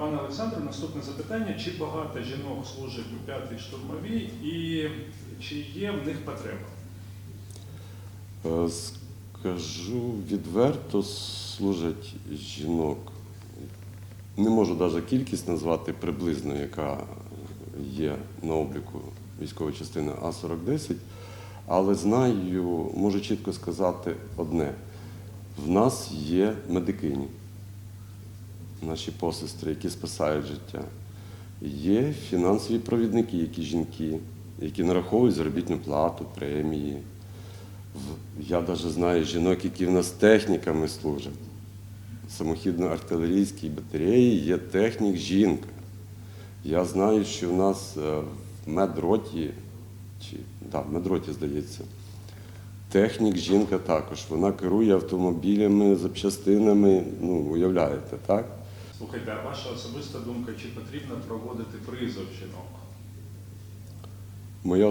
Пане Олександре, наступне запитання. Чи багато жінок служить у п'ятій штурмовій і чи є в них потреба? Е, Скажу відверто, служать жінок. Не можу навіть кількість назвати приблизно, яка є на обліку військової частини А-4010, але знаю, можу чітко сказати одне: в нас є медикині, наші посестри, які спасають життя. Є фінансові провідники, які жінки, які нараховують заробітну плату, премії. Я навіть знаю жінок, які в нас техніками служать. Самохідно-артилерійській батареї є технік жінка. Я знаю, що в нас е, в медроті, чи да, в медроті, здається, технік жінка також. Вона керує автомобілями, запчастинами. Ну, уявляєте, так? Слухайте, а ваша особиста думка, чи потрібно проводити призов жінок? Моя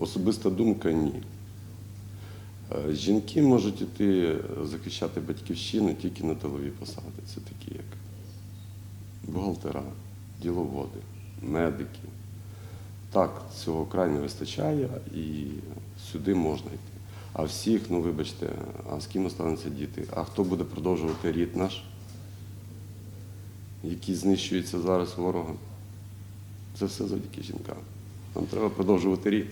особиста думка ні. Е, Жінки можуть іти захищати батьківщину тільки на тилові посади. Це такі як бухгалтера, діловоди, медики. Так, цього край не вистачає і сюди можна йти. А всіх, ну вибачте, а з ким остануться діти? А хто буде продовжувати рід наш, який знищуються зараз ворогом? Це все завдяки жінкам. Нам треба продовжувати рід.